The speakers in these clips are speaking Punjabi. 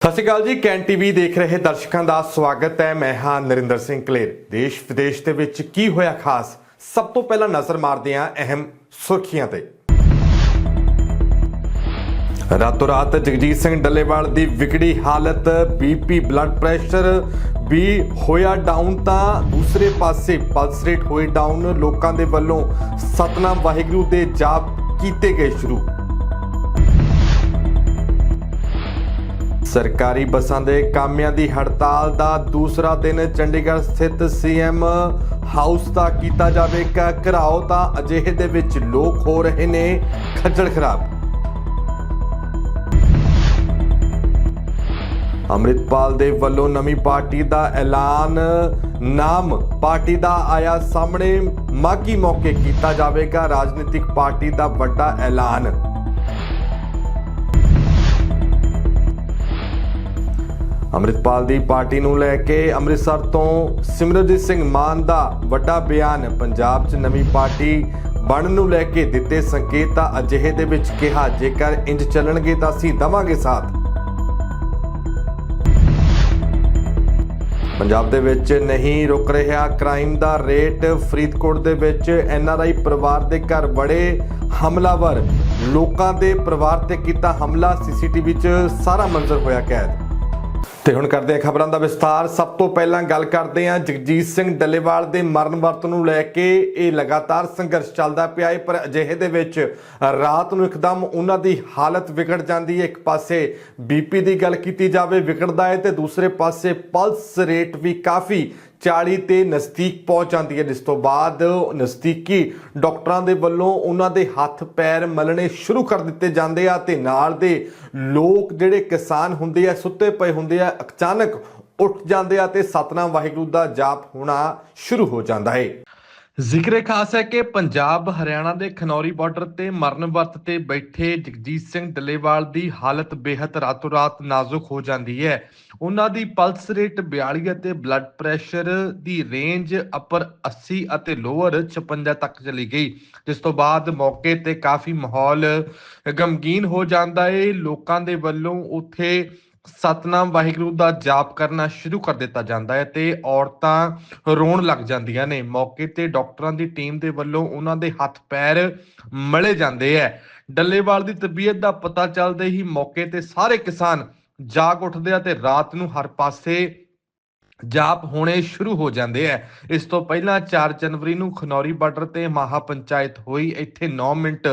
ਸਤਿ ਸ਼੍ਰੀ ਅਕਾਲ ਜੀ, ਕੈਨ ਟੀਵੀ ਦੇਖ ਰਹੇ ਦਰਸ਼ਕਾਂ ਦਾ ਸਵਾਗਤ ਹੈ। ਮੈਂ ਹਾਂ ਨਰਿੰਦਰ ਸਿੰਘ ਕਲੇਰ। ਦੇਸ਼ ਵਿਦੇਸ਼ ਦੇ ਵਿੱਚ ਕੀ ਹੋਇਆ ਖਾਸ, ਸਭ ਤੋਂ ਪਹਿਲਾਂ ਨਜ਼ਰ ਮਾਰਦੇ ਹਾਂ ਅਹਿਮ ਸੁਰਖੀਆਂ ਤੇ। ਰਾਤੋਂ ਰਾਤ ਜਗਜੀਤ ਸਿੰਘ ਡੱਲੇਵਾਲ ਦੀ ਵਿਗੜੀ ਹਾਲਤ ਬੀਪੀ ਬਲੱਡ ਪ੍ਰੈਸ਼ਰ ਵੀ ਹੋਇਆ ਡਾਊਨ ਤਾਂ ਦੂਸਰੇ ਪਾਸੇ ਪਲਸ ਰੇਟ ਹੋਈ ਡਾਊਨ ਲੋਕਾਂ ਦੇ ਵੱਲੋਂ ਸਤਨਾਮ ਵਾਹਿਗੁਰੂ ਦੇ ਜਾਪ ਕੀਤੇ ਗਏ ਸ਼ੁਰੂ। ਸਰਕਾਰੀ ਬੱਸਾਂ ਦੇ ਕਾਮਿਆਂ ਦੀ ਹੜਤਾਲ ਦਾ ਦੂਸਰਾ ਦਿਨ ਚੰਡੀਗੜ੍ਹ ਸਥਿਤ ਸੀਐਮ ਹਾਊਸ ਦਾ ਕੀਤਾ ਜਾਵੇਗਾ ਘਰਾਓ, ਤਾਂ ਅਜਿਹੇ ਦੇ ਵਿੱਚ ਲੋਕ ਹੋ ਰਹੇ ਨੇ ਖੱਜਲ ਖਰਾਬ। ਅੰਮ੍ਰਿਤਪਾਲ ਦੇ ਵੱਲੋਂ ਨਵੀਂ ਪਾਰਟੀ ਦਾ ਐਲਾਨ, ਨਾਮ ਪਾਰਟੀ ਦਾ ਆਇਆ ਸਾਹਮਣੇ ਮਾਗੀ ਮੌਕੇ ਕੀਤਾ ਜਾਵੇਗਾ ਰਾਜਨੀਤਿਕ ਪਾਰਟੀ ਦਾ ਵੱਡਾ ਐਲਾਨ। ਅੰਮ੍ਰਿਤਪਾਲ ਦੀ ਪਾਰਟੀ ਨੂੰ ਲੈ ਕੇ ਅੰਮ੍ਰਿਤਸਰ ਤੋਂ ਸਿਮਰਜੀਤ ਸਿੰਘ ਮਾਨ ਦਾ ਵੱਡਾ ਬਿਆਨ ਪੰਜਾਬ 'ਚ ਨਵੀਂ ਪਾਰਟੀ ਬਣਨ ਨੂੰ ਲੈ ਕੇ ਦਿੱਤੇ ਸੰਕੇਤ ਤਾਂ ਅਜਿਹੇ ਦੇ ਵਿੱਚ ਕਿਹਾ, ਜੇਕਰ ਇੰਜ ਚੱਲਣਗੇ ਤਾਂ ਅਸੀਂ ਦਵਾਂਗੇ ਸਾਥ। ਪੰਜਾਬ ਦੇ ਵਿੱਚ ਨਹੀਂ ਰੁਕ ਰਿਹਾ ਕ੍ਰਾਈਮ ਦਾ ਰੇਟ, ਫਰੀਦਕੋਟ ਦੇ ਵਿੱਚ ਐੱਨ ਆਰ ਆਈ ਪਰਿਵਾਰ ਦੇ ਘਰ ਬੜੇ ਹਮਲਾਵਰ। ਲੋਕਾਂ ਦੇ ਪਰਿਵਾਰ ਤੇ ਕੀਤਾ ਹਮਲਾ, ਸੀਸੀਟੀਵੀ 'ਚ ਸਾਰਾ ਮੰਜ਼ਰ ਹੋਇਆ ਕੈਦ। ਤੇ ਹੁਣ ਕਰਦੇ ਹਾਂ ਖਬਰਾਂ ਦਾ ਵਿਸਥਾਰ। ਸਭ ਤੋਂ ਪਹਿਲਾਂ ਗੱਲ ਕਰਦੇ ਹਾਂ ਜਗਜੀਤ ਸਿੰਘ ਡੱਲੇਵਾਲ ਦੇ ਮਰਨ ਵਰਤ ਨੂੰ ਲੈ ਕੇ। ਇਹ ਲਗਾਤਾਰ ਸੰਘਰਸ਼ ਚੱਲਦਾ ਪਿਆ ਹੈ, ਪਰ ਅਜਿਹੇ ਦੇ ਵਿੱਚ ਰਾਤ ਨੂੰ ਇੱਕਦਮ ਉਹਨਾਂ ਦੀ ਹਾਲਤ ਵਿਗੜ ਜਾਂਦੀ ਹੈ। ਇੱਕ ਪਾਸੇ ਬੀਪੀ ਦੀ ਗੱਲ ਕੀਤੀ ਜਾਵੇ, ਵਿਗੜਦਾ ਹੈ ਤੇ ਦੂਸਰੇ ਪਾਸੇ ਪਲਸ ਰੇਟ ਵੀ ਕਾਫੀ 40 ਤੇ ਨਜ਼ਦੀਕ ਪਹੁੰਚ ਜਾਂਦੀ ਹੈ। ਜਿਸ ਤੋਂ ਬਾਅਦ ਨਜ਼ਦੀਕੀ ਡਾਕਟਰਾਂ ਦੇ ਵੱਲੋਂ ਉਹਨਾਂ ਦੇ ਹੱਥ ਪੈਰ ਮਲਣੇ ਸ਼ੁਰੂ ਕਰ ਦਿੱਤੇ ਜਾਂਦੇ ਆ ਤੇ ਨਾਲ ਦੇ ਲੋਕ ਜਿਹੜੇ ਕਿਸਾਨ ਹੁੰਦੇ ਆ, ਸੁੱਤੇ ਪਏ ਹੁੰਦੇ ਆ, ਅਚਾਨਕ ਉੱਠ ਜਾਂਦੇ ਆ ਤੇ ਸਤਨਾਮ ਵਾਹਿਗੁਰੂ ਦਾ ਜਾਪ ਹੋਣਾ ਸ਼ੁਰੂ ਹੋ ਜਾਂਦਾ ਹੈ। ਜ਼ਿਕਰੇ ਖਾਸ ਹੈ ਕਿ ਪੰਜਾਬ, ਹਰਿਆਣਾ ਦੇ ਖਨੌਰੀ ਬਾਰਡਰ ਤੇ ਮਰਨ ਵਰਤ ਤੇ ਬੈਠੇ ਜਗਜੀਤ ਸਿੰਘ ਡੱਲੇਵਾਲ ਦੀ ਹਾਲਤ ਬੇहद ਰਾਤੋਂ ਰਾਤ ਨਾਜ਼ੁਕ ਹੋ ਜਾਂਦੀ ਹੈ। ਉਹਨਾਂ ਦੀ ਪਲਸ ਰੇਟ 42 ਅਤੇ ਬਲੱਡ ਪ੍ਰੈਸ਼ਰ ਦੀ ਰੇਂਜ ਅਪਰ 80 ਅਤੇ ਲੋਅਰ 56 ਤੱਕ ਚਲੀ ਗਈ, ਜਿਸ ਤੋਂ ਬਾਅਦ ਮੌਕੇ ਤੇ ਕਾਫੀ ਮਾਹੌਲ ਗਮਗੀਨ ਹੋ ਜਾਂਦਾ ਹੈ ਲੋਕਾਂ ਦੇ ਵੱਲੋਂ ਉੱਥੇ ਸਤਨਾਮ ਵਾਹਿਗੁਰੂ ਦਾ ਜਾਪ ਕਰਨਾ ਸ਼ੁਰੂ ਕਰ ਦਿੱਤਾ ਜਾਂਦਾ ਹੈ ਤੇ ਔਰਤਾਂ ਰੋਣ ਲੱਗ ਜਾਂਦੀਆਂ ਨੇ। ਮੌਕੇ ਤੇ ਡਾਕਟਰਾਂ ਦੀ ਟੀਮ ਦੇ ਵੱਲੋਂ ਉਹਨਾਂ ਦੇ ਹੱਥ ਪੈਰ ਮਲੇ ਜਾਂਦੇ ਐ ਡੱਲੇਵਾਲ ਦੀ ਤਬੀਅਤ ਦਾ ਪਤਾ ਚੱਲਦੇ ਹੀ ਮੌਕੇ ਤੇ ਸਾਰੇ ਕਿਸਾਨ ਜਾਗ ਉੱਠਦੇ ਆ ਤੇ ਰਾਤ ਨੂੰ ਹਰ ਪਾਸੇ ਜਾਪ ਹੋਣੇ ਸ਼ੁਰੂ ਹੋ ਜਾਂਦੇ ਐ। ਇਸ ਤੋਂ ਪਹਿਲਾਂ 4 ਜਨਵਰੀ ਨੂੰ ਖਨੌਰੀ ਬਾਰਡਰ ਤੇ ਮਹਾ ਪੰਚਾਇਤ ਹੋਈ। ਇੱਥੇ 9 ਮਿੰਟ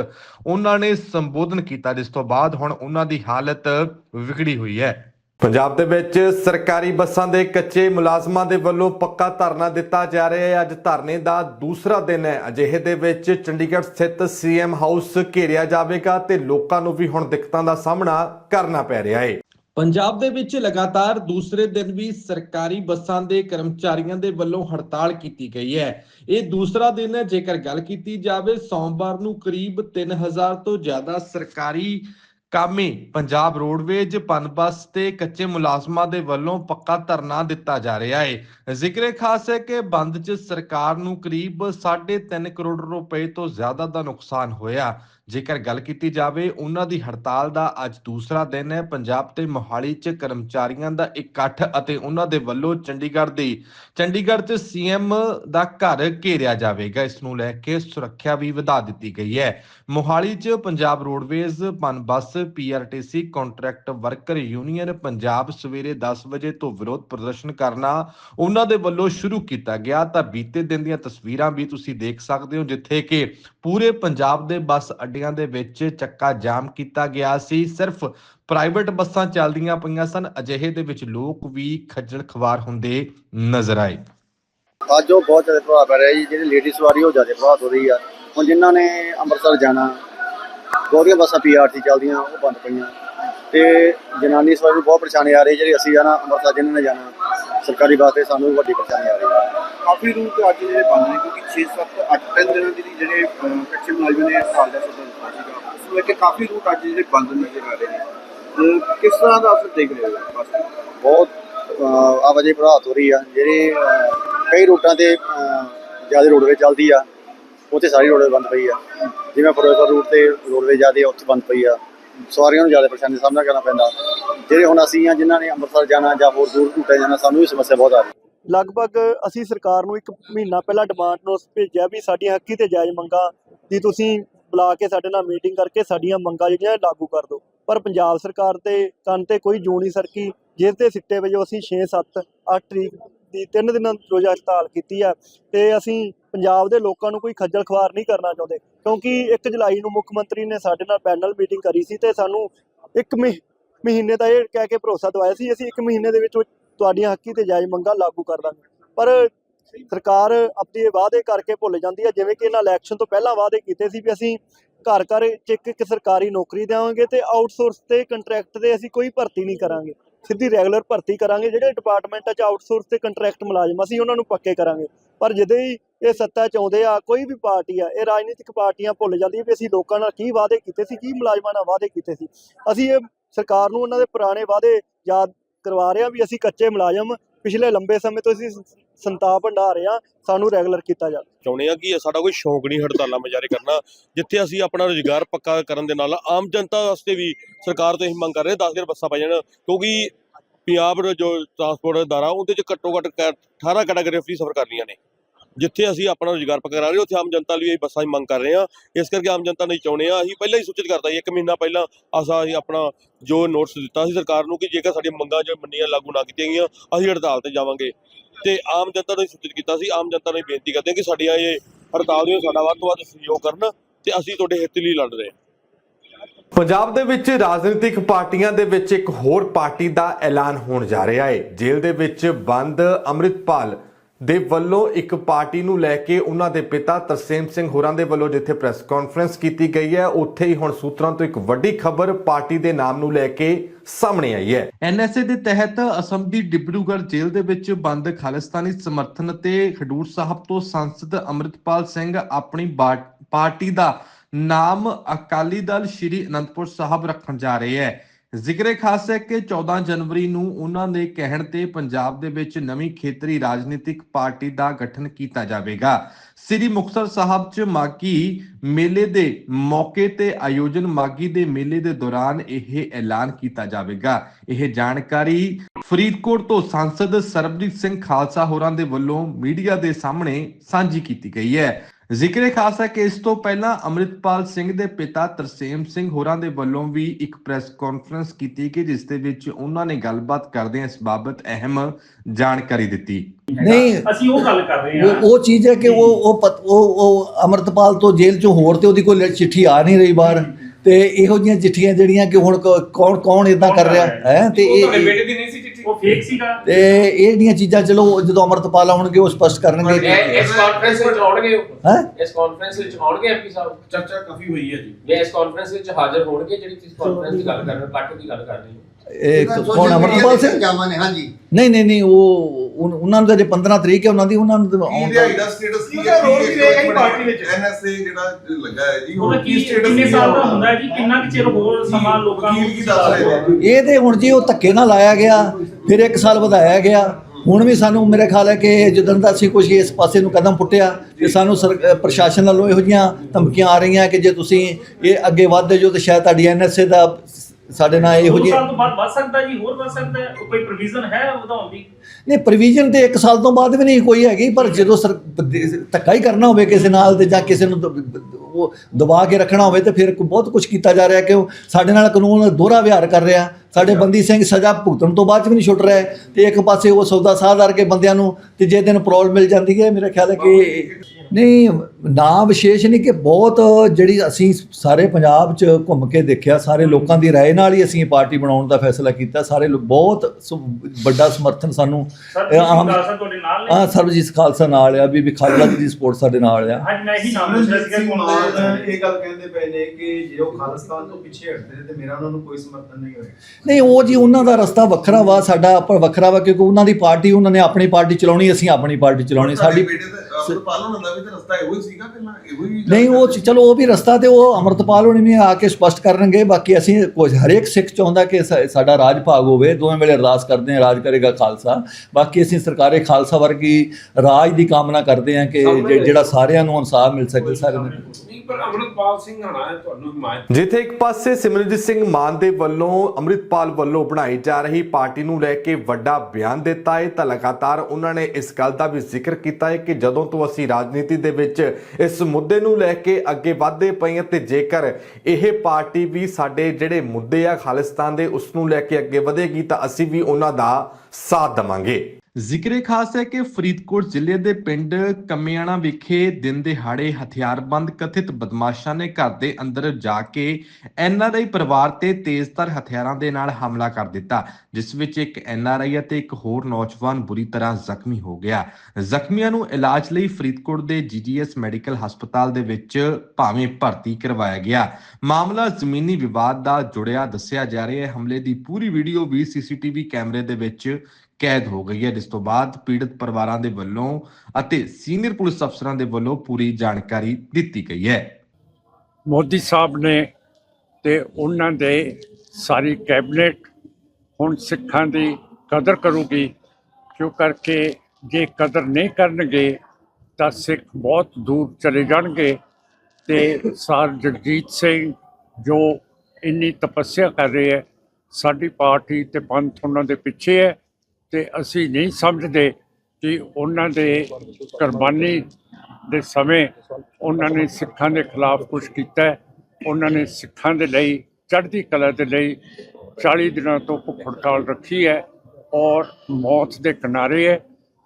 ਉਹਨਾਂ ਨੇ ਸੰਬੋਧਨ ਕੀਤਾ, ਜਿਸ ਤੋਂ ਬਾਅਦ ਹੁਣ ਉਹਨਾਂ ਦੀ ਹਾਲਤ ਵਿਗੜੀ ਹੋਈ ਹੈ ਪੰਜਾਬ ਦੇ ਵਿੱਚ ਸਰਕਾਰੀ ਬੱਸਾਂ ਦੇ ਕੱਚੇ ਮੁਲਾਜ਼ਮਾਂ ਦੇ ਵੱਲੋਂ ਪੱਕਾ ਧਰਨਾ ਦਿੱਤਾ ਜਾ ਰਿਹਾ ਹੈ। ਅੱਜ ਧਰਨੇ ਦਾ ਦੂਸਰਾ ਦਿਨ ਹੈ। ਅਜਿਹੇ ਦੇ ਵਿੱਚ ਚੰਡੀਗੜ੍ਹ ਸਥਿਤ ਸੀਐਮ ਹਾਊਸ ਘੇਰਿਆ ਜਾਵੇਗਾ ਤੇ ਲੋਕਾਂ ਨੂੰ ਵੀ ਹੁਣ ਦਿੱਕਤਾਂ ਦਾ ਸਾਹਮਣਾ ਕਰਨਾ ਪੈ ਰਿਹਾ ਹੈ। ਪੰਜਾਬ ਦੇ ਵਿੱਚ ਲਗਾਤਾਰ ਦੂਸਰੇ ਦਿਨ ਵੀ ਸਰਕਾਰੀ ਬੱਸਾਂ ਦੇ ਕਰਮਚਾਰੀਆਂ ਦੇ ਵੱਲੋਂ ਹੜਤਾਲ ਕੀਤੀ ਗਈ ਹੈ। ਇਹ ਦੂਸਰਾ ਦਿਨ ਹੈ। ਜੇਕਰ ਗੱਲ ਕੀਤੀ ਜਾਵੇ, ਸੋਮਵਾਰ ਨੂੰ ਕਰੀਬ 3000 ਤੋਂ ਜ਼ਿਆਦਾ ਸਰਕਾਰੀ ਕਾਮੇ ਪੰਜਾਬ ਰੋਡਵੇਜ ਪਨਬਸ ਤੇ ਕੱਚੇ ਮੁਲਾਜ਼ਮਾਂ ਦੇ ਵੱਲੋਂ ਪੱਕਾ ਧਰਨਾ ਦਿੱਤਾ ਜਾ ਰਿਹਾ ਹੈ। ਜ਼ਿਕਰੇ ਖਾਸ ਹੈ ਕਿ ਬੰਦ 'ਚ ਸਰਕਾਰ ਨੂੰ ਕਰੀਬ 3.5 ਕਰੋੜ ਰੁਪਏ ਤੋਂ ਜ਼ਿਆਦਾ ਦਾ ਨੁਕਸਾਨ ਹੋਇਆ। ਜੇਕਰ ਗੱਲ ਕੀਤੀ ਜਾਵੇ, ਉਹਨਾਂ ਦੀ ਹੜਤਾਲ ਦਾ ਅੱਜ ਦੂਸਰਾ ਦਿਨ ਹੈ। ਪੰਜਾਬ ਤੇ ਮੋਹਾਲੀ 'ਚ ਕਰਮਚਾਰੀਆਂ ਦਾ ਇਕੱਠ ਅਤੇ ਉਹਨਾਂ ਦੇ ਵੱਲੋਂ ਚੰਡੀਗੜ੍ਹ ਦੀ, ਚੰਡੀਗੜ੍ਹ 'ਚ ਸੀਐਮ ਦਾ ਘਰ ਘੇਰਿਆ ਜਾਵੇਗਾ। ਇਸ ਨੂੰ ਲੈ ਕੇ ਸੁਰੱਖਿਆ ਵੀ ਵਧਾ ਦਿੱਤੀ ਗਈ ਹੈ। ਮੋਹਾਲੀ 'ਚ ਪੰਜਾਬ ਰੋਡਵੇਜ਼, ਪਨ PUNBUS PRTC contract worker union Punjab ਸਵੇਰੇ 10 ਵਜੇ ਤੋਂ ਵਿਰੋਧ ਪ੍ਰਦਰਸ਼ਨ ਕਰਨਾ ਉਹਨਾਂ ਦੇ ਵੱਲੋਂ ਸ਼ੁਰੂ ਕੀਤਾ ਗਿਆ। ਤਾਂ ਬੀਤੇ ਦਿਨ ਦੀਆਂ ਤਸਵੀਰਾਂ ਵੀ ਤੁਸੀਂ ਦੇਖ ਸਕਦੇ ਹੋ, ਜਿੱਥੇ ਕਿ ਪੂਰੇ ਪੰਜਾਬ ਦੇ ਬੱਸ ਅੱਡਿਆਂ ਦੇ ਵਿੱਚ ਚੱਕਾ ਜਾਮ ਕੀਤਾ ਗਿਆ ਸੀ। ਸਿਰਫ ਪ੍ਰਾਈਵੇਟ ਬੱਸਾਂ ਚੱਲਦੀਆਂ ਪਈਆਂ ਸਨ। ਅਜਿਹੇ ਦੇ ਵਿੱਚ ਲੋਕ ਵੀ ਖੱਜਲ ਖਵਾਰ ਹੁੰਦੇ ਨਜ਼ਰ ਆਏ। ਅੱਜ ਉਹ ਬਹੁਤ ਜ਼ਿਆਦਾ ਪ੍ਰਭਾਵ ਪੈ ਰਿਹਾ ਜੀ। ਜਿਹੜੀ ਲੇਡੀ ਸਵਾਰੀ ਉਹ ਜ਼ਿਆਦਾ ਪ੍ਰਭਾਵਿਤ ਹੋ ਰਹੀ ਆ। ਹੁਣ ਜਿਨ੍ਹਾਂ ਨੇ ਅੰਮ੍ਰਿਤਸਰ ਜਾਣਾ ਬਹੁਤੀਆਂ ਬੱਸਾਂ ਪੀਆਰਟੀ ਚੱਲਦੀਆਂ ਉਹ ਬੰਦ ਪਈਆਂ। ਤੇ ਜਨਾਨੀ ਸਵਾਰੀ ਨੂੰ ਬਹੁਤ ਪਰੇਸ਼ਾਨੀ ਆ ਰਹੀ ਜਿਹੜੀ ਅਸੀਂ ਜਾਣਾ ਅੰਮ੍ਰਿਤਸਰ ਜਿਨ੍ਹਾਂ ਨੇ ਜਾਣਾ ਸਰਕਾਰੀ ਬੱਸ ਤੇ ਸਾਨੂੰ ਵੱਡੀ ਪਰੇਸ਼ਾਨੀ ਆ ਰਹੀ ਹੈ। ਕਾਫੀ ਰੂਟ ਅੱਜ ਜਿਹੜੇ ਬੰਦ ਨੇ ਕਿਉਂਕਿ 6 7 8 ਤਿੰਨ ਦਿਨਾਂ ਦੀ ਜਿਹੜੇ ਕੱਚੇ ਮੁਲਾਜ਼ਮ ਨੇ ਹੜਤਾਲ ਦਾ ਸੱਦਾ ਦਿੱਤਾ ਸੀਗਾ ਉਸ ਨੂੰ ਲੈ ਕੇ ਕਾਫੀ ਰੂਟ ਅੱਜ ਜਿਹੜੇ ਬੰਦ ਨਜ਼ਰ ਆ ਰਹੇ ਨੇ। ਕਿਸ ਤਰ੍ਹਾਂ ਦਾ ਅਸਰ ਦੇਖ ਰਹੇ ਹੋ ਬਸ ਬਹੁਤ ਆਵਾਜਾਈ ਪ੍ਰਭਾਵਿਤ ਹੋ ਰਹੀ ਆ। ਜਿਹੜੇ ਕਈ ਰੂਟਾਂ ਤੇ ਜ਼ਿਆਦਾ ਰੋਡਵੇ ਚੱਲਦੀ ਆ ਉੱਥੇ ਸਾਰੀ ਰੋਡਵੇ ਬੰਦ ਪਈ ਆ। ਜਿਵੇਂ ਫਰੋਜ਼ਪੁਰ ਰੂਟ ਤੇ ਰੋਡਵੇ ਜ਼ਿਆਦਾ ਉੱਥੇ ਬੰਦ ਪਈ ਆ। ਸਵਾਰੀਆਂ ਨੂੰ ਜ਼ਿਆਦਾ ਪਰੇਸ਼ਾਨੀ ਦਾ ਸਾਹਮਣਾ ਕਰਨਾ ਪੈਂਦਾ। ਜਿਹੜੇ ਹੁਣ ਅਸੀਂ ਆ ਜਿਨ੍ਹਾਂ ਨੇ ਅੰਮ੍ਰਿਤਸਰ ਜਾਣਾ ਜਾਂ ਹੋਰ ਦੂਰ ਰੂਟਾਂ ਜਾਣਾ ਸਾਨੂੰ ਵੀ ਸਮੱਸਿਆ ਬਹੁਤ ਆ ਰਹੀ ਲਗਭਗ ਅਸੀਂ ਸਰਕਾਰ ਨੂੰ ਇੱਕ ਮਹੀਨਾ ਪਹਿਲਾਂ ਡਿਮਾਂਡ ਨੋਟਿਸ ਭੇਜਿਆ ਵੀ ਸਾਡੀਆਂ ਹੱਕੀ ਤੇ ਜਾਇਜ਼ ਮੰਗਾਂ ਦੀ ਤੁਸੀਂ ਬੁਲਾ ਕੇ ਸਾਡੇ ਨਾਲ ਮੀਟਿੰਗ ਕਰਕੇ ਸਾਡੀਆਂ ਮੰਗਾਂ ਜਿਹੜੀਆਂ ਲਾਗੂ ਕਰ ਦਿਓ। ਪਰ ਪੰਜਾਬ ਸਰਕਾਰ ਤੇ ਕੰਨ ਤੇ ਕੋਈ ਜੂੰ ਨਹੀਂ ਸਰਕੀ, ਜਿਸ ਦੇ ਸਿੱਟੇ ਵਜੋਂ ਅਸੀਂ 6 7 8 ਤਰੀਕ ਦੀ ਤਿੰਨ ਦਿਨਾਂ ਰੋਜ਼ਾ ਹੜਤਾਲ ਕੀਤੀ ਆ ਤੇ ਅਸੀਂ ਪੰਜਾਬ ਦੇ ਲੋਕਾਂ ਨੂੰ ਕੋਈ ਖੱਜਲ ਖਵਾਰ ਨਹੀਂ ਕਰਨਾ ਚਾਹੁੰਦੇ। ਕਿਉਂਕਿ 1 ਜੁਲਾਈ ਨੂੰ ਮੁੱਖ ਮੰਤਰੀ ਨੇ ਸਾਡੇ ਨਾਲ ਪੈਨਲ ਮੀਟਿੰਗ ਕਰੀ ਸੀ ਤੇ ਸਾਨੂੰ ਇੱਕ ਮਹੀ- ਮਹੀਨੇ ਦਾ ਇਹ ਕਹਿ ਕੇ ਭਰੋਸਾ ਦਵਾਇਆ ਸੀ, ਅਸੀਂ ਇੱਕ ਮਹੀਨੇ ਦੇ ਵਿੱਚ ਤੁਹਾਡੀਆਂ ਹੱਕੀ ਤੇ ਜਾਇਜ਼ ਮੰਗਾਂ ਲਾਗੂ ਕਰ ਦਾਂਗੇ। ਪਰ ਸਰਕਾਰ ਆਪਣੀ ਵਾਅਦੇ ਕਰਕੇ ਭੁੱਲ ਜਾਂਦੀ ਹੈ, ਜਿਵੇਂ ਕਿ ਇਹਨਾਂ ਇਲੈਕਸ਼ਨ ਤੋਂ ਪਹਿਲਾਂ ਵਾਅਦੇ ਕੀਤੇ ਸੀ ਵੀ ਅਸੀਂ ਘਰ ਘਰ ਇੱਕ ਇੱਕ ਸਰਕਾਰੀ ਨੌਕਰੀ ਦੇਵਾਂਗੇ ਤੇ ਆਊਟਸੋਰਸ ਤੇ ਕੰਟਰੈਕਟ ਤੇ ਅਸੀਂ ਕੋਈ ਭਰਤੀ ਨਹੀਂ ਕਰਾਂਗੇ। ਸਿੱਧੀ ਰੈਗੂਲਰ ਭਰਤੀ ਕਰਾਂਗੇ, ਜਿਹੜੇ ਡਿਪਾਰਟਮੈਂਟਾਂ 'ਚ ਆਊਟਸੋਰਸ ਤੇ ਕੰਟਰੈਕਟ ਮੁਲਾਜ਼ਮ, ਅਸੀਂ ਉਹਨਾਂ ਨੂੰ ਪੱਕੇ ਕਰਾਂਗੇ। ਪਰ ਜਦੋਂ ਹੀ ਇਹ ਸੱਤਾ 'ਚ ਆਉਂਦੇ ਆ, ਕੋਈ ਵੀ ਪਾਰਟੀ ਆ, ਇਹ ਰਾਜਨੀਤਿਕ ਪਾਰਟੀਆਂ ਭੁੱਲ ਜਾਂਦੀਆਂ ਵੀ ਅਸੀਂ ਲੋਕਾਂ ਨਾਲ ਕੀ ਵਾਅਦੇ ਕੀਤੇ ਸੀ, ਕੀ ਮੁਲਾਜ਼ਮਾਂ ਨਾਲ ਵਾਅਦੇ ਕੀਤੇ ਸੀ। ਅਸੀਂ ਇਹ ਸਰਕਾਰ ਨੂੰ ਉਹਨਾਂ ਦੇ ਪੁਰਾਣੇ ਵਾਅਦੇ ਯਾਦ ਕਰਵਾ ਰਹੇ ਹਾਂ ਵੀ ਅਸੀਂ ਕੱਚੇ ਮੁਲਾਜ਼ਮ, ਪਿਛਲੇ ਲੰਬੇ ਸਮੇਂ ਤੋਂ ਅਸੀਂ ਸੰਤਾਪ ਭੰਡਾ ਸਾਨੂੰ ਰੈਗੂਲਰ ਕੀਤਾ ਜਾਵੇ ਚਾਹੁੰਦੇ ਆ ਕਿ ਸਾਡਾ ਕੋਈ ਸ਼ੌਂਕ ਨਹੀਂ ਹੜਤਾਲਾਂ ਮੁਜ਼ਾਹਰੇ ਕਰਨਾ, ਜਿੱਥੇ ਅਸੀਂ ਆਪਣਾ ਰੁਜ਼ਗਾਰ ਪੱਕਾ ਕਰਨ ਦੇ ਨਾਲ ਆਮ ਜਨਤਾ ਵਾਸਤੇ ਵੀ ਸਰਕਾਰ ਤੋਂ ਅਸੀਂ ਮੰਗ ਕਰ ਰਹੇ 10 ਬੱਸਾਂ ਪਾ ਜਾਣ, ਕਿਉਂਕਿ ਪੰਜਾਬ ਜੋ ਟਰਾਂਸਪੋਰਟ ਅਦਾਰਾ, ਉਹਦੇ ਚ ਘੱਟੋ ਘੱਟ 18 ਕੈਟਾਗਰੀ ਫ੍ਰੀ ਸਫ਼ਰ ਕਰਨੀਆਂ ਨੇ। ਜਿੱਥੇ ਅਸੀਂ ਆਪਣਾ ਰੁਜ਼ਗਾਰ ਪੱਕਾ ਕਰਾ ਰਹੇ, ਉੱਥੇ ਆਮ ਜਨਤਾ ਲਈ ਇਹ ਬੱਸਾਂ ਦੀ ਮੰਗ ਕਰ ਰਹੇ ਹਾਂ ਇਸ ਕਰਕੇ ਆਮ ਜਨਤਾ ਨਹੀਂ ਚਾਹੁੰਦੇ ਆ, ਅਸੀਂ ਪਹਿਲਾਂ ਹੀ ਸੂਚਿਤ ਕਰਤਾ ਸੀ ਇੱਕ ਮਹੀਨਾ ਪਹਿਲਾਂ ਅਸਾਂ ਅਸੀਂ ਆਪਣਾ ਜੋ ਨੋਟਿਸ ਦਿੱਤਾ ਸੀ ਸਰਕਾਰ ਨੂੰ ਕਿ ਜੇਕਰ ਸਾਡੀਆਂ ਮੰਗਾਂ ਜੋ ਮੰਨੀਆਂ ਲਾਗੂ ਨਾ ਕੀਤੀਆਂ ਗਈਆਂ, ਅਸੀਂ ਹੜਤਾਲ ਤੇ ਜਾਵਾਂਗੇ। ਤੇ ਆਮ ਜਨਤਾ ਨੂੰ ਸੂਚਿਤ ਕੀਤਾ ਸੀ। ਆਮ ਜਨਤਾ ਨੂੰ ਬੇਨਤੀ ਕਰਦੇ ਹਾਂ ਕਿ ਸਾਡੀਆਂ ਇਹ ਹੜਤਾਲ ਦੀਆਂ ਸਾਡਾ ਵੱਧ ਤੋਂ ਵੱਧ ਸਹਿਯੋਗ ਕਰਨ ਤੇ ਅਸੀਂ ਤੁਹਾਡੇ ਹਿੱਤ ਲਈ ਲੜ ਰਹੇ ਹਾਂ। ਪੰਜਾਬ ਦੇ ਵਿੱਚ ਰਾਜਨੀਤਿਕ ਪਾਰਟੀਆਂ ਦੇ ਵਿੱਚ ਇੱਕ ਹੋਰ ਪਾਰਟੀ ਦਾ ਐਲਾਨ ਹੋਣ ਜਾ ਰਿਹਾ ਹੈ। ਜੇਲ੍ਹ ਦੇ ਵਿੱਚ ਬੰਦ ਅੰਮ੍ਰਿਤਪਾਲ ਦੇ ਵੱਲੋਂ ਇੱਕ ਪਾਰਟੀ ਨੂੰ ਲੈ ਕੇ ਉਹਨਾਂ ਦੇ ਪਿਤਾ ਤਰਸੇਮ ਸਿੰਘ ਹੋਰਾਂ ਦੇ ਵੱਲੋਂ ਜਿੱਥੇ ਪ੍ਰੈਸ ਕਾਨਫਰੰਸ ਕੀਤੀ ਗਈ ਹੈ, ਉੱਥੇ ਹੀ ਹੁਣ ਸੂਤਰਾਂ ਤੋਂ ਇੱਕ ਵੱਡੀ ਖਬਰ ਪਾਰਟੀ ਦੇ ਨਾਮ ਨੂੰ ਲੈ ਕੇ ਸਾਹਮਣੇ ਆਈ ਹੈ। ਐਨਐਸਏ ਦੇ ਤਹਿਤ ਅਸਮ ਦੀ ਡਿਬਰੂਗੜ ਜੇਲ੍ਹ ਦੇ ਵਿੱਚ ਬੰਦ ਖਾਲਿਸਤਾਨੀ ਸਮਰਥਨ ਤੇ ਖਡੂਰ ਸਾਹਿਬ ਤੋਂ ਸੰਸਦ ਅੰਮ੍ਰਿਤਪਾਲ ਸਿੰਘ ਆਪਣੀ ਬਾ- ਪਾਰਟੀ ਦਾ ਨਾਮ ਅਕਾਲੀ ਦਲ ਸ਼੍ਰੀ ਅਨੰਦਪੁਰ ਸਾਹਿਬ ਰੱਖਣ ਜਾ ਰਹੇ ਹੈ। ਜ਼ਿਕਰੇ ਖਾਸ ਹੈ ਕਿ 14 ਜਨਵਰੀ ਨੂੰ ਉਹਨਾਂ ਦੇ ਕਹਿਣ ਤੇ ਪੰਜਾਬ ਦੇ ਵਿੱਚ ਨਵੀਂ ਖੇਤਰੀ ਰਾਜਨੀਤਿਕ ਪਾਰਟੀ ਦਾ ਗਠਨ ਕੀਤਾ ਜਾਵੇਗਾ। ਸ੍ਰੀ ਮੁਕਤਸਰ ਸਾਹਿਬ 'ਚ ਮਾਗੀ ਮੇਲੇ ਦੇ ਮੌਕੇ ਤੇ ਆਯੋਜਨ ਮਾਗੀ ਦੇ ਮੇਲੇ ਦੇ ਦੌਰਾਨ ਇਹ ਐਲਾਨ ਕੀਤਾ ਜਾਵੇਗਾ। ਇਹ ਜਾਣਕਾਰੀ ਫਰੀਦਕੋਟ ਤੋਂ ਸੰਸਦ ਸਰਬਜੀਤ ਸਿੰਘ ਖਾਲਸਾ ਹੋਰਾਂ ਦੇ ਵੱਲੋਂ ਮੀਡੀਆ ਦੇ ਸਾਹਮਣੇ ਸਾਂਝੀ ਕੀਤੀ ਗਈ ਹੈ। ਜ਼ਿਕਰੇ ਖਾਸ ਹੈ ਕਿ ਇਸ ਤੋਂ ਪਹਿਲਾਂ ਅੰਮ੍ਰਿਤਪਾਲ ਸਿੰਘ ਦੇ ਪਿਤਾ ਤਰਸੇਮ ਸਿੰਘ ਹੋਰਾਂ ਦੇ ਵੱਲੋਂ ਵੀ ਇੱਕ ਪ੍ਰੈਸ ਕਾਨਫਰੰਸ ਕੀਤੀ ਕਿ ਜਿਸ ਦੇ ਵਿੱਚ ਉਹਨਾਂ ਨੇ ਗੱਲਬਾਤ ਕਰਦੇ ਇਸ ਬਾਬਤ ਅਹਿਮ ਜਾਣਕਾਰੀ ਦਿੱਤੀ। ਨਹੀਂ ਅਸੀਂ ਉਹ ਗੱਲ ਕਰ ਰਹੇ ਹਾਂ। ਉਹ ਚੀਜ਼ ਹੈ ਕਿ ਉਹ ਉਹ ਉਹ ਉਹ ਅਮਰਤਪਾਲ ਤੋਂ ਜੇਲ੍ਹ ਚੋਂ ਹੋਰ ਤੇ ਉਹਦੀ ਕੋਈ ਚਿੱਠੀ ਆ ਨਹੀਂ ਰਹੀ ਬਾਹਰ। ਤੇ ਇਹੋ ਜਿਹੀਆਂ ਚਿੱਠੀਆਂ ਜਿਹੜੀਆਂ ਕਿ ਹੁਣ ਕੌਣ ਕੌਣ ਇਦਾਂ ਕਰ ਰਿਹਾ ਹੈ? ਤੇ ਇਹ ਬੇਟੇ ਦੀ ਉਹ ਫੇਕ ਸੀਗਾ। ਤੇ ਇਹ ਜਿਹੜੀਆਂ ਚੀਜ਼ਾਂ ਚਲੋ ਜਦੋਂ ਅਮਰਤਪਾਲ ਆਉਣਗੇ ਉਹ ਸਪਸ਼ਟ ਕਰਨਗੇ ਇਹ- ਇਸ ਕਾਨਫਰੰਸ ਵਿੱਚ ਆਉਣਗੇ ਉਹ? ਹੈ? ਇਸ ਕਾਨਫਰੰਸ ਵਿੱਚ ਆਉਣਗੇ ਐਮਪੀ ਸਾਹਿਬ? ਚਰਚਾ ਕਾਫੀ ਹੋਈ ਹੈ ਜੀ। ਇਸ ਕਾਨਫਰੰਸ ਵਿੱਚ ਹਾਜ਼ਰ ਹੋਣਗੇ ਜਿਹੜੀ ਤੁਸੀਂ ਕਾਨਫਰੰਸ ਦੀ ਗੱਲ ਕਰ ਰਹੇ ਹੋ ਕੱਟ ਦੀ ਗੱਲ ਕਰ ਰਹੇ ਹੋ। ਇਹ ਕੌਣ ਅਮਰਤਪਾਲ ਸਿੰਘ? ਜਾਵਾਂ ਨੇ ਹਾਂਜੀ। ਨਹੀਂ ਨਹੀਂ ਨਹੀਂ ਉਹ ਉਨ- ਉਹਨਾਂ ਨੂੰ ਤਾਂ ਜੇ 15 ਤਰੀਕ ਹੈ ਉਹਨਾਂ ਦੀ ਉਹਨਾਂ ਨੂੰ ਤਾਂ ਆਉਣ ਦਾ ਦਾ ਸਟੇਟਸ ਕੀ ਹੈ? ਰੋਲ ਕੀ ਰਹੇਗਾ ਜੀ ਪਾਰਟੀ ਵਿੱਚ? ਐਨਐਸਏ ਜਿਹੜਾ ਲੱਗਾ ਹੈ ਜੀ ਉਹਦਾ ਕੀ ਕਿੰਨੇ ਸਾਲ ਦਾ ਹੁੰਦਾ ਹੈ? ਜੀ ਕਿੰਨਾ ਕੁ ਚਿਰ ਹੋਰ ਸਮਾਂ ਲੋਕਾਂ ਨੂੰ ਕੀ ਦੱਸ ਰਹੇ ਨੇ? ਇਹ ਤੇ ਹੁਣ ਜੀ ਉਹ ਧੱਕੇ ਨਾਲ ਲਾਇਆ ਗਿਆ ਫਿਰ ਇੱਕ ਸਾਲ ਵਧਾਇਆ ਗਿਆ। ਹੁਣ ਵੀ ਸਾਨੂੰ ਮੇਰੇ ਖਿਆਲ ਹੈ ਕਿ ਜਦੋਂ ਦਾ ਅਸੀਂ ਕੁਝ ਇਸ ਪਾਸੇ ਨੂੰ ਕਦਮ ਪੁੱਟਿਆ ਤੇ ਸਾਨੂੰ ਸਰ- ਅਹ ਪ੍ਰਸ਼ਾਸਨ ਵੱਲੋਂ ਇਹੋ ਜਿਹੀਆਂ ਧਮਕੀਆਂ ਆ ਰਹੀਆਂ ਕਿ ਜੇ ਤੁਸੀਂ ਇਹ ਅੱਗੇ ਵਧਦੇ ਜੋ ਤੇ ਸ਼ਾਇਦ ਤੁਹਾਡੀ ਐਨਐਸਏ ਦਾ ਸਾਡੇ ਨਾਲ ਇਹੋ ਜਿਹੀ ਸਾਲ ਤੋਂ ਬਾਅਦ ਵੱਧ ਸਕਦਾ ਜੀ ਹੋਰ ਵੱਧ ਸਕਦਾ ਹੈ? ਕੋਈ ਪ੍ਰੋਵੀਜ਼ਨ ਹੈ ਵਧਾਉਣ ਦੀ? ਨਹੀਂ ਪ੍ਰੋਵੀਜ਼ਨ ਤੇ 1 ਸਾਲ ਤੋਂ ਬਾਅਦ ਵੀ ਨਹੀਂ ਕੋਈ ਹੈਗੀ ਪਰ ਜਦੋਂ ਸਰ ਧੱਕਾ ਹੀ ਕਰਨਾ ਹੋਵੇ ਕਿਸੇ ਨਾਲ ਤੇ ਜਾਂ ਕਿਸੇ ਨੂੰ ਉਹ ਦਬਾ ਕੇ ਰੱਖਣਾ ਹੋਵੇ ਤੇ ਫਿਰ ਬਹੁਤ ਕੁਝ ਕੀਤਾ ਜਾ ਰਿਹਾ ਕਿ ਉਹ ਸਾਡੇ ਨਾਲ ਕਾਨੂੰਨ ਦੋਹਰਾ ਵਿਹਾਰ ਕਰ ਰਿਹਾ। ਸਾਡੇ ਬੰਦੀ ਸਿੰਘ ਸਜ਼ਾ ਭੁਗਤਣ ਤੋਂ ਬਾਅਦ ਵੀ ਨਹੀਂ ਛੁੱਟ ਰਿਹਾ। ਤੇ ਇੱਕ ਪਾਸੇ ਉਹ ਸੌਦਾ ਸਾਧਾਰ ਕੇ ਬੰਦਿਆਂ ਨੂੰ ਤੀਜੇ ਦਿਨ ਪਰੋਲ ਮਿਲ ਜਾਂਦੀ ਹੈ ਮੇਰਾ ਖਿਆਲ ਹੈ ਕਿ ਨਹੀਂ ਨਾ ਵਿਸ਼ੇਸ਼ ਨਹੀਂ ਕਿ ਬਹੁਤ ਜਿਹੜੀ ਅਸੀਂ ਸਾਰੇ ਪੰਜਾਬ 'ਚ ਘੁੰਮ ਕੇ ਦੇਖਿਆ ਸਾਰੇ ਲੋਕਾਂ ਦੀ رائے ਨਾਲ ਹੀ ਅਸੀਂ ਇਹ ਪਾਰਟੀ ਬਣਾਉਣ ਦਾ ਫੈਸਲਾ ਕੀਤਾ ਸਾਰੇ ਲੋਕ ਬਹੁਤ ਸ- ਵੱਡਾ ਸਮਰਥਨ ਸਾਨੂੰ ਸਰ ਇਹ ਆਮ- ਤੁਸੀਂ ਦੱਸ ਤੁਹਾਡੇ ਨਾਲ ਆ ਨੇ ਸਰਬਜੀਤ ਖਾਲਸਾ ਨਾਲ ਆ ਬੀਬੀ ਖਾਲਸਾ ਜੀ ਦੀ ਸਪੋਰਟ ਸਾਡੇ ਨਾਲ ਆ ਅੱਜ ਮੈਂ ਹੀ ਨਾਮ ਪੁੱਛ ਰਿਹਾ ਸੀਗਾ ਕਿ ਕੌਣ ਮਾਨ ਇਹ ਗੱਲ ਕਹਿੰਦੇ ਪਏ ਨੇ ਕਿ ਜੇ ਉਹ ਖਾਲਿਸਤਾਨ ਤੋਂ ਪਿੱਛੇ ਹਟਦੇ ਨੇ ਤੇ ਮੇਰਾ ਉਹਨਾਂ ਨੂੰ ਕੋਈ ਸਮਰਥਨ ਨਹੀਂ ਹੋਏਗਾ ਨਹੀਂ ਉਹ ਜੀ ਉਹਨਾਂ ਦਾ ਰਸਤਾ ਵੱਖਰਾ ਵਾ ਸਾਡਾ ਆਪਾਂ ਵੱਖਰਾ ਵਾ ਕਿਉਂਕਿ ਉਹਨਾਂ ਦੀ ਪਾਰਟੀ ਉਹਨਾਂ ਨੇ ਆਪਣੀ ਪਾਰਟੀ ਚਲਾਉਣੀ ਅਸੀਂ ਆਪਣੀ ਪਾਰਟੀ ਚਲਾਉਣੀ ਸਾਡੀ ਅਮਰਪਾਲ ਹੋਣਾ ਦਾ ਵੀ ਤਾਂ ਰਸਤਾ ਇਹੋ ਹੀ ਸੀਗਾ ਪਹਿਲਾਂ ਇਹੋ ਹੀ ਨਹੀਂ ਉਹ ਚ- ਚਲੋ ਉਹ ਵੀ ਰਸਤਾ ਤੇ ਉਹ ਅਮਰਤਪਾਲ ਹੋਣੀ ਵੀ ਆ ਕੇ ਸਪਸ਼ਟ ਕਰਨਗੇ ਬਾਕੀ ਅਸੀਂ ਕੁਝ ਹਰੇਕ ਸਿੱਖ ਚਾਹੁੰਦਾ ਕਿ ਸਾ- ਸਾਡਾ ਰਾਜ ਭਾਗ ਹੋਵੇ ਦੋਵੇਂ ਵੇਲੇ ਅਰਦਾਸ ਕਰਦੇ ਹਾਂ ਰਾਜ ਕਰੇਗਾ ਖਾਲਸਾ। ਬਾਕੀ ਅਸੀਂ ਸਰਕਾਰੇ ਖਾਲਸਾ ਵਰਗੀ ਰਾਜ ਦੀ ਕਾਮਨਾ ਕਰਦੇ ਹਾਂ ਕਿ ਜਿ- ਜਿਹੜਾ ਸਾਰਿਆਂ ਨੂੰ ਇਨਸਾਫ ਮਿਲ ਸਕੇ ਸਾਰਿਆਂ ਨੂੰ ਪਰ ਅਮਰਪਾਲ ਸਿੰਘ ਹਣਾ ਤੁਹਾਨੂੰ ਹਿਮਾਇਤ ਜਿੱਥੇ ਇੱਕ ਪਾਸੇ ਸਿਮਰਨਜੀਤ ਸਿੰਘ ਮਾਨ ਦੇ ਵੱਲੋਂ ਅੰਮ੍ਰਿਤਪਾਲ ਵੱਲੋਂ ਬਣਾਈ ਜਾ ਰਹੀ ਪਾਰਟੀ ਨੂੰ ਲੈ ਕੇ ਵੱਡਾ ਬਿਆਨ ਦਿੱਤਾ ਹੈ, ਤਾਂ ਲਗਾਤਾਰ ਉਹਨਾਂ ਨੇ ਇਸ ਗੱਲ ਦਾ ਵੀ ਜ਼ਿਕਰ ਕੀਤਾ ਹੈ ਕਿ ਜਦੋਂ ਤੋਂ ਅਸੀਂ ਰਾਜਨੀਤੀ ਦੇ ਵਿੱਚ ਇਸ ਮੁੱਦੇ ਨੂੰ ਲੈ ਕੇ ਅੱਗੇ ਵਧਦੇ ਪਏ ਹਾਂ ਤੇ ਜੇਕਰ ਇਹ ਪਾਰਟੀ ਵੀ ਸਾਡੇ ਜਿਹੜੇ ਮੁੱਦੇ ਆ ਖਾਲਿਸਤਾਨ ਦੇ, ਉਸ ਨੂੰ ਲੈ ਕੇ ਅੱਗੇ ਵਧੇਗੀ ਤਾਂ ਅਸੀਂ ਵੀ ਉਹਨਾਂ ਦਾ ਸਾਥ ਦੇਵਾਂਗੇ। ਜ਼ਿਕਰੇ ਖਾਸ ਹੈ ਕਿ ਫਰੀਦਕੋਟ ਜ਼ਿਲ੍ਹੇ ਦੇ ਪਿੰਡ ਕਮਿਆਣਾ ਵਿਖੇ ਦਿਨ ਦਿਹਾੜੇ ਹਥਿਆਰਬੰਦ ਕਥਿਤ ਬਦਮਾਸ਼ਾਂ ਨੇ ਘਰ ਦੇ ਅੰਦਰ ਜਾ ਕੇ ਐਨਆਰਆਈ ਪਰਿਵਾਰ ਤੇ ਤੇਜ਼ਧਾਰ ਹਥਿਆਰਾਂ ਦੇ ਨਾਲ ਹਮਲਾ ਕਰ ਦਿੱਤਾ, ਜਿਸ ਵਿੱਚ ਇੱਕ ਐਨਆਰਆਈ ਅਤੇ ਇੱਕ ਹੋਰ ਨੌਜਵਾਨ ਬੁਰੀ ਤਰ੍ਹਾਂ ਜ਼ਖਮੀ ਹੋ ਗਿਆ। ਜ਼ਖਮੀਆਂ ਨੂੰ ਇਲਾਜ ਲਈ ਫਰੀਦਕੋਟ ਦੇ ਜੀਜੀਐਸ ਮੈਡੀਕਲ ਹਸਪਤਾਲ ਦੇ ਵਿੱਚ ਭਾਵੇਂ ਭਰਤੀ ਕਰਵਾਇਆ ਗਿਆ। ਮਾਮਲਾ ਜ਼ਮੀਨੀ ਵਿਵਾਦ ਦਾ ਜੁੜਿਆ ਦੱਸਿਆ ਜਾ ਰਿਹਾ ਹੈ। ਹਮਲੇ ਦੀ ਪੂਰੀ ਵੀਡੀਓ ਵੀ ਸੀਸੀਟੀਵੀ ਕੈਮਰੇ ਦੇ ਵਿੱਚ ਕੈਦ ਹੋ ਗਈ ਹੈ। ਜਿਸ ਤੋਂ ਬਾਅਦ ਪੀੜਤ ਪਰਿਵਾਰਾਂ ਦੇ ਵੱਲੋਂ ਅਤੇ ਸੀਨੀਅਰ ਪੁਲਿਸ ਅਫਸਰਾਂ ਦੇ ਵੱਲੋਂ ਪੂਰੀ ਜਾਣਕਾਰੀ ਦਿੱਤੀ ਗਈ ਹੈ। ਮੋਦੀ ਸਾਹਿਬ ਨੇ ਤੇ ਉਹਨਾਂ ਦੇ ਸਾਰੀ ਕੈਬਨਿਟ ਹੁਣ ਸਿੱਖਾਂ ਦੀ ਕਦਰ ਕਰੂਗੀ। ਕਿਉਂ ਕਰਕੇ ਜੇ ਕਦਰ ਨਹੀਂ ਕਰਨਗੇ ਤਾਂ ਸਿੱਖ ਬਹੁਤ ਦੂਰ ਚਲੇ ਜਾਣਗੇ। ਤੇ ਸਰ ਜਗਜੀਤ ਸਿੰਘ ਜੋ ਇੰਨੀ ਤਪੱਸਿਆ ਕਰ ਰਹੇ ਹੈ, ਸਾਡੀ ਪਾਰਟੀ ਤੇ ਪੰਥ ਉਹਨਾਂ ਦੇ ਪਿੱਛੇ ਹੈ। ਤੇ ਅਸੀਂ ਨਹੀਂ ਸਮਝਦੇ ਕਿ ਉਹਨਾਂ ਦੇ ਕੁਰਬਾਨੀ ਦੇ ਸਮੇਂ ਉਹਨਾਂ ਨੇ ਸਿੱਖਾਂ ਦੇ ਖਿਲਾਫ ਕੁਝ ਕੀਤਾ ਉਹਨਾਂ ਨੇ ਸਿੱਖਾਂ ਦੇ ਲਈ, ਚੜ੍ਹਦੀ ਕਲਾ ਦੇ ਲਈ 40 ਦਿਨਾਂ ਤੋਂ ਭੁੱਖ ਹੜਤਾਲ ਰੱਖੀ ਹੈ ਔਰ ਮੌਤ ਦੇ ਕਿਨਾਰੇ ਹੈ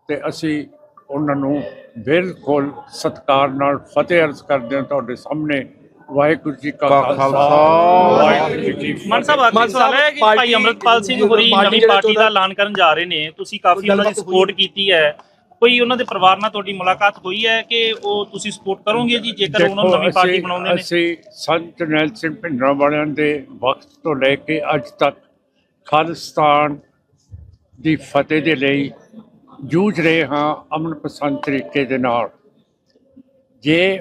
ਤੇ ਅਸੀਂ ਉਹਨਾਂ ਨੂੰ ਬਿਲਕੁਲ ਸਤਿਕਾਰ ਨਾਲ ਫਤਿਹ ਅਰਜ਼ ਕਰਦੇ ਹਾਂ ਤੁਹਾਡੇ ਸਾਹਮਣੇ। ਵਾਹਿਗੁਰੂ ਜੀ ਕਾ ਖਾਲਸਾ। ਵਾਹਿਗੁਰੂ ਜੀ ਕੀ ਮਨ ਸਾਹਿਬ ਆਖਰੀ ਸਵਾਲ ਹੈ ਕਿ ਭਾਈ ਅਮਰਤਪਾਲ ਸਿੰਘ ਹੋਰੀ ਨਵੀਂ ਪਾਰਟੀ ਦਾ ਐਲਾਨ ਕਰਨ ਜਾ ਰਹੇ ਨੇ ਤੁਸੀਂ ਕਾਫੀ ਉਹਨਾਂ ਦੀ ਸਪੋਰਟ ਕੀਤੀ ਹੈ। ਕੋਈ ਉਹਨਾਂ ਦੇ ਪਰਿਵਾਰ ਨਾਲ ਤੁਹਾਡੀ ਮੁਲਾਕਾਤ ਹੋਈ ਹੈ ਕਿ ਉਹ ਤੁਸੀਂ ਸਪੋਰਟ ਕਰੋਗੇ ਜੀ ਜੇਕਰ ਉਹਨਾਂ ਨੂੰ ਨਵੀਂ ਪਾਰਟੀ ਬਣਾਉਂਦੇ ਨੇ? ਅਸੀਂ ਸੰਤ ਜਰਨੈਲ ਸਿੰਘ ਭਿੰਡਰਾਂ ਵਾਲਿਆਂ ਦੇ ਵਕਤ ਤੋਂ ਲੈ ਕੇ ਅੱਜ ਤੱਕ ਖਾਲਿਸਤਾਨ ਦੀ ਫਤਿਹ ਦੇ ਲਈ ਜੂਝ ਰਹੇ ਹਾਂ ਅਮਨ ਪਸੰਦ ਤਰੀਕੇ ਦੇ ਨਾਲ। ਜੇ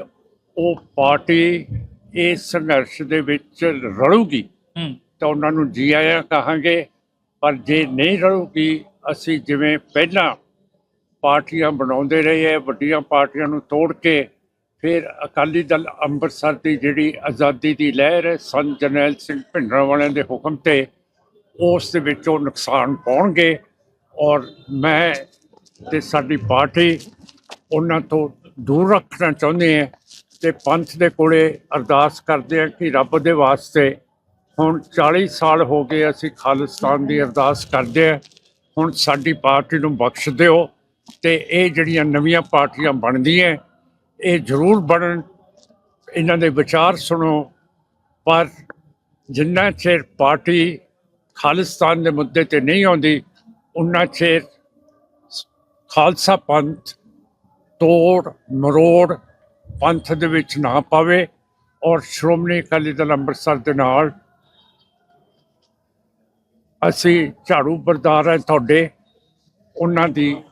ਉਹ ਪਾਰਟੀ ਇਸ ਸੰਘਰਸ਼ ਦੇ ਵਿੱਚ ਰਲੂਗੀ ਤਾਂ ਉਹਨਾਂ ਨੂੰ ਜੀ ਆਇਆਂ ਕਹਾਂਗੇ। ਪਰ ਜੇ ਨਹੀਂ ਰਲੂਗੀ ਅਸੀਂ ਜਿਵੇਂ ਪਹਿਲਾਂ ਪਾਰਟੀਆਂ ਬਣਾਉਂਦੇ ਰਹੇ ਵੱਡੀਆਂ ਪਾਰਟੀਆਂ ਨੂੰ ਤੋੜ ਕੇ ਫਿਰ ਅਕਾਲੀ ਦਲ ਅੰਮ੍ਰਿਤਸਰ ਦੀ ਜਿਹੜੀ ਆਜ਼ਾਦੀ ਦੀ ਲਹਿਰ ਹੈ ਸੰਤ ਜਰਨੈਲ ਸਿੰਘ ਭਿੰਡਰਾਂ ਵਾਲਿਆਂ ਦੇ ਹੁਕਮ ਤੇ ਉਸ ਦੇ ਵਿੱਚ ਨੁਕਸਾਨ ਪਾਉਣਗੇ। ਔਰ ਮੈਂ ਤੇ ਸਾਡੀ ਪਾਰਟੀ ਉਹਨਾਂ ਤੋਂ ਦੂਰ ਰੱਖਣਾ ਚਾਹੁੰਦੇ ਹਾਂ ਤੇ ਪੰਥ ਦੇ ਕੋਲੇ ਅਰਦਾਸ ਕਰਦੇ ਹਾਂ ਕਿ ਰੱਬ ਦੇ ਵਾਸਤੇ ਹੁਣ 40 ਸਾਲ ਹੋ ਗਏ ਅਸੀਂ ਖਾਲਿਸਤਾਨ ਦੀ ਅਰਦਾਸ ਕਰਦੇ ਹਾਂ। ਹੁਣ ਸਾਡੀ ਪਾਰਟੀ ਨੂੰ ਬਖਸ਼ ਦਿਓ ਤੇ ਇਹ ਜਿਹੜੀਆਂ ਨਵੀਆਂ ਪਾਰਟੀਆਂ ਬਣਦੀਆਂ, ਇਹ ਜ਼ਰੂਰ ਬਣਨ। ਇਹਨਾਂ ਦੇ ਵਿਚਾਰ ਸੁਣੋ। ਪਰ ਜਿੰਨਾ ਚਿਰ ਪਾਰਟੀ ਖਾਲਿਸਤਾਨ ਦੇ ਮੁੱਦੇ ਤੇ ਨਹੀਂ ਆਉਂਦੀ, ਉਨਾ ਚਿਰ ਖਾਲਸਾ ਪੰਥ ਤੋੜ ਮਰੋੜ ਪੰਥ ਦੇ ਵਿੱਚ ਨਾ ਪਾਵੇ ਔਰ ਸ਼੍ਰੋਮਣੀ ਅਕਾਲੀ ਦਲ ਅੰਮ੍ਰਿਤਸਰ ਦੇ ਨਾਲ ਅਸੀਂ ਝਾੜੂ ਬਰਦਾਰ ਹੈ ਤੁਹਾਡੇ, ਉਹਨਾਂ ਦੀ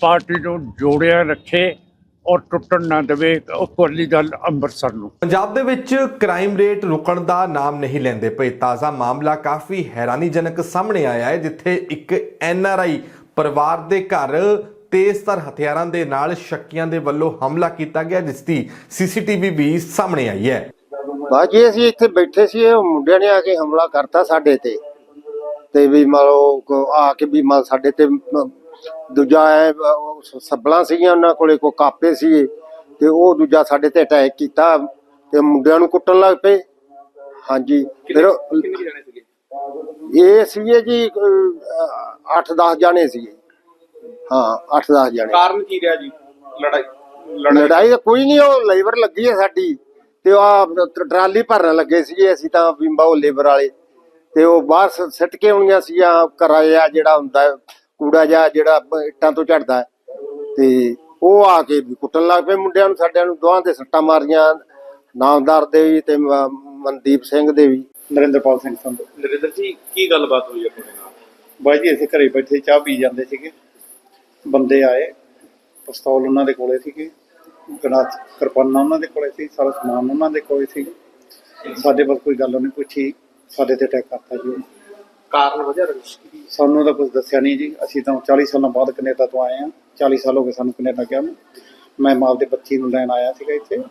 ਪਾਰਟੀ ਨੂੰ ਜੋੜਿਆ ਰੱਖੇ ਔਰ ਟੁੱਟਣ ਨਾ ਦੇਵੇ ਅਕਾਲੀ ਦਲ ਅੰਮ੍ਰਿਤਸਰ ਨੂੰ। ਪੰਜਾਬ ਦੇ ਵਿੱਚ ਕ੍ਰਾਈਮ ਰੇਟ ਰੁਕਣ ਦਾ ਨਾਮ ਨਹੀਂ ਲੈਂਦੇ ਪਏ। ਤਾਜ਼ਾ ਮਾਮਲਾ ਕਾਫੀ ਹੈਰਾਨੀਜਨਕ ਸਾਹਮਣੇ ਆਇਆ ਹੈ ਜਿੱਥੇ ਇੱਕ ਐਨਆਰਆਈ ਪਰਿਵਾਰ ਦੇ ਘਰ ਤੇਜ਼ਧਾਰ ਹਥਿਆਰਾਂ ਦੇ ਨਾਲ ਸ਼ੱਕੀਆਂ ਦੇ ਵੱਲੋਂ ਹਮਲਾ ਕੀਤਾ ਗਿਆ ਜਿਸ ਦੀ ਸੀਸੀਟੀਵੀ ਵੀ ਸਾਹਮਣੇ ਆਈ ਹੈ। ਬਾਜੀ ਅਸੀਂ ਇੱਥੇ ਬੈਠੇ ਸੀ ਇਹ ਮੁੰਡਿਆਂ ਨੇ ਆ ਕੇ ਹਮਲਾ ਕਰਤਾ ਸਾਡੇ ਤੇ। ਤੇ ਵੀ ਕੋ- ਆ ਕੇ ਵੀ ਮੰਨ ਸਾਡੇ ਤੇ ਦੂਜਾ ਹੈ ਸ- ਸੱਬਲਾਂ ਸੀਗੀਆਂ ਉਹਨਾਂ ਕੋਲੇ ਕੋ ਕਾਪੇ ਸੀ ਤੇ ਉਹ ਦੂਜਾ ਸਾਡੇ ਤੇ ਅਟੈਕ ਕੀਤਾ ਤੇ ਮੁੰਡਿਆਂ ਨੂੰ ਕੁੱਟਣ ਲੱਗ ਪਏ। ਹਾਂਜੀ ਫਿਰ ਇਹ ਸੀਗੇ ਜੀ 8-10 ਜਾਣੇ ਸੀਗੇ। ਹਾਂ 8-10 ਜਾਣੇ। ਕਾਰਨ ਕੀ ਰਿਹਾ ਜੀ? ਲੜਾਈ ਲੜਾਈ ਤਾਂ ਕੋਈ ਨਹੀਂ ਉਹ ਲੇਬਰ ਲੱਗੀ ਹੈ ਸਾਡੀ ਤੇ ਉਹ ਆਹ ਟਰਾਲੀ ਭਰਨ ਲੱਗੇ ਸੀਗੇ ਅਸੀਂ ਤਾਂ ਬਿੰਬਾ ਉਹ ਲੇਬਰ ਵਾਲੇ। ਤੇ ਉਹ ਬਾਹਰ ਸ- ਸਿੱਟ ਕੇ ਆਉਣੀਆਂ ਸੀਗੀਆਂ ਕਰਾਇਆ ਜਿਹੜਾ ਹੁੰਦਾ ਕੂੜਾ ਜਿਹਾ ਜਿਹੜਾ ਇੱਟਾਂ ਤੋਂ ਝੜਦਾ। ਤੇ ਉਹ ਆ ਕੇ ਵੀ ਕੁੱਟਣ ਲੱਗ ਪਏ ਮੁੰਡਿਆਂ ਨੂੰ ਸਾਡਿਆਂ ਨੂੰ ਦੋਹਾਂ ਤੇ ਸੱਟਾਂ ਮਾਰੀਆਂ। ਨਾਮਦਾਰ ਦੇ ਵੀ ਤੇ ਮਨਦੀਪ ਸਿੰਘ ਦੇ ਵੀ। ਨਰਿੰਦਰਪਾਲ ਸਿੰਘ ਸੰਧੂ। ਨਰਿੰਦਰ ਜੀ ਕੀ ਗੱਲਬਾਤ ਹੋਈ ਹੈ ਤੁਹਾਡੇ ਨਾਲ? ਬਾਈ ਜੀ ਅਸੀਂ ਘਰੇ ਬੈਠੇ ਚਾਹ ਪੀ ਜਾਂਦੇ ਸੀਗੇ। ਬੰਦੇ ਆਏ ਪਿਸਤੌਲ ਉਹਨਾਂ ਦੇ ਕੋਲੇ ਸੀਗੇ। ਗਨਾਤ ਕਿਰਪਾਨਾਂ ਉਹਨਾਂ ਦੇ ਕੋਲੇ ਸੀ ਸਾਰਾ ਸਮਾਨ ਉਹਨਾਂ ਦੇ ਕੋਲੇ ਸੀ। ਸਾਡੇ ਕੋਲ ਕੋਈ ਗੱਲ ਨਹੀਂ ਪੁੱਛੀ ਸਾਡੇ ਤੇ ਅਟੈਕ ਕਰਤਾ ਜੀ ਉਹਨੇ। ਕਾਰਨ ਵਜ੍ਹਾ ਰੰਜਿਸ਼ ਕੀ ਸਾਨੂੰ ਤਾਂ ਕੁਝ ਦੱਸਿਆ ਨਹੀਂ ਜੀ। ਅਸੀਂ ਤਾਂ 40 ਸਾਲਾਂ ਬਾਅਦ ਕੈਨੇਡਾ ਤੋਂ ਆਏ ਹਾਂ। 40 ਸਾਲ ਹੋ ਗਏ ਸਾਨੂੰ ਕੈਨੇਡਾ ਗਿਆ ਨੂੰ। ਮੈਂ ਮਾਂ ਦੇ ਬੱਚੀ ਨੂੰ ਲੈਣ ਆਇਆ ਸੀਗਾ ਇੱਥੇ।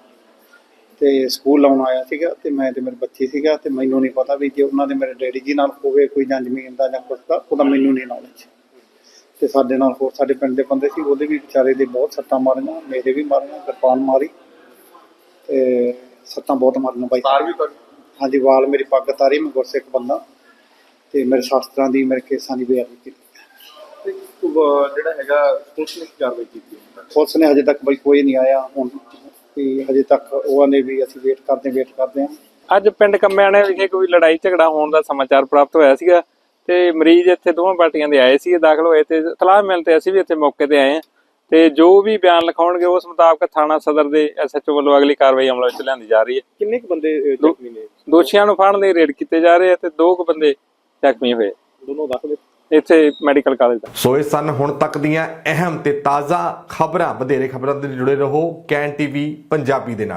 ਤੇ ਸਕੂਲ ਲਾਉਣ ਆਇਆ ਸੀਗਾ ਤੇ ਮੈਂ ਤੇ ਮੇਰੀ ਬੱਚੀ ਸੀਗਾ ਤੇ ਮੈਨੂੰ ਨਹੀਂ ਪਤਾ ਵੀ ਜੇ ਉਹਨਾਂ ਦੇ ਮੇਰੇ ਡੈਡੀ ਜੀ ਨਾਲ ਹੋਵੇ ਕੋਈ ਜਾਂ ਜ਼ਮੀਨ ਦਾ ਜਾਂ ਕੁਛ ਦਾ ਉਹਦਾ ਮੈਨੂੰ ਨਹੀਂ ਨੌਲੇਜ ਤੇ ਸਾਡੇ ਨਾਲ ਹੋਰ ਸਾਡੇ ਪਿੰਡ ਦੇ ਬੰਦੇ ਸੀ ਉਹਦੇ ਵੀ ਵਿਚਾਰੇ ਦੇ ਬਹੁਤ ਸੱਟਾਂ ਮਾਰੀਆਂ ਮੇਰੇ ਵੀ ਮਾਰੀਆਂ ਕਿਰਪਾਨ ਮਾਰੀ। ਤੇ ਸੱਟਾਂ ਬਹੁਤ ਮਾਰੀਆਂ ਬਾਈ। ਵੀ ਹਾਂਜੀ ਵਾਲ ਮੇਰੀ ਪੱਗ ਤਾਰੀ ਮੈਂ ਗੁਰਸਿੱਖ ਬੰਦਾ। ਤੇ ਮੇਰੇ ਸ਼ਾਸਤਰਾਂ ਦੀ ਮੇਰੇ ਕੇਸਾਂ ਦੀ ਬੇਅਦਬੀ ਕੀਤੀ। ਤੇ ਜਿਹੜਾ ਹੈਗਾ ਪੁਲਿਸ ਨੇ ਕੀ ਕਾਰਵਾਈ ਕੀਤੀ? ਪੁਲਿਸ ਨੇ ਹਜੇ ਤੱਕ ਬਈ ਕੋਈ ਨਹੀਂ ਆਇਆ ਹੁਣ ਵੀ ਹਜੇ ਤੱਕ ਉਹਨਾਂ ਨੇ ਵੀ ਅਸੀਂ ਵੇਟ ਕਰਦੇ ਵੇਟ ਕਰਦੇ ਹਾਂ। ਅੱਜ ਪਿੰਡ ਕੰਮਿਆਣੇ ਵਿਖੇ ਕੋਈ ਲੜਾਈ ਝਗੜਾ ਹੋਣ ਦਾ ਸਮਾਚਾਰ ਪ੍ਰਾਪਤ ਹੋਇਆ ਸੀਗਾ ਤੇ ਮਰੀਜ਼ ਇੱਥੇ ਦੋਵਾਂ ਪਾਰਟੀਆਂ ਦੇ ਆਏ ਸੀ ਦਾਖਲ ਹੋਏ ਤੇ ਤਲਾਹ ਮਿਲ ਤੇ ਅਸੀਂ ਵੀ ਇੱਥੇ ਮੌਕੇ ਤੇ ਆਏ ਹਾਂ। ਤੇ ਜੋ ਵੀ ਬਿਆਨ ਲਿਖਾਉਣਗੇ ਉਸ ਮੁਤਾਬਕ ਥਾਣਾ ਸਦਰ ਦੇ ਐਸਐਚਓ ਵੱਲੋਂ ਅਗਲੀ ਕਾਰਵਾਈ ਅਮਲ ਵਿੱਚ ਲਿਆਂਦੀ ਜਾ ਰਹੀ ਹੈ। ਕਿੰਨੇ ਕੁ ਬੰਦੇ ਜ਼ਖਮੀ ਨੇ? ਦੋਸ਼ੀਆਂ ਨੂੰ ਫੜਨ ਲਈ ਰੇਡ ਕੀਤੇ ਜਾ ਰਹੇ ਆ ਤੇ ਦੋ ਕੁ ਬੰਦੇ ਜ਼ਖਮੀ ਹੋਏ। ਦੋਨੋਂ ਦਾਖਲ ਇੱਥੇ ਮੈਡੀਕਲ ਕਾਲਜ ਦਾ। ਸੋ ਇਹ ਸਨ ਹੁਣ ਤੱਕ ਦੀਆਂ ਅਹਿਮ ਤੇ ਤਾਜ਼ਾ ਖਬਰਾਂ। ਵਧੇਰੇ ਖਬਰਾਂ ਦੇ ਜੁੜੇ ਰਹੋ ਕੈਨ ਟੀਵੀ ਪੰਜਾਬੀ ਦੇ ਨਾਲ।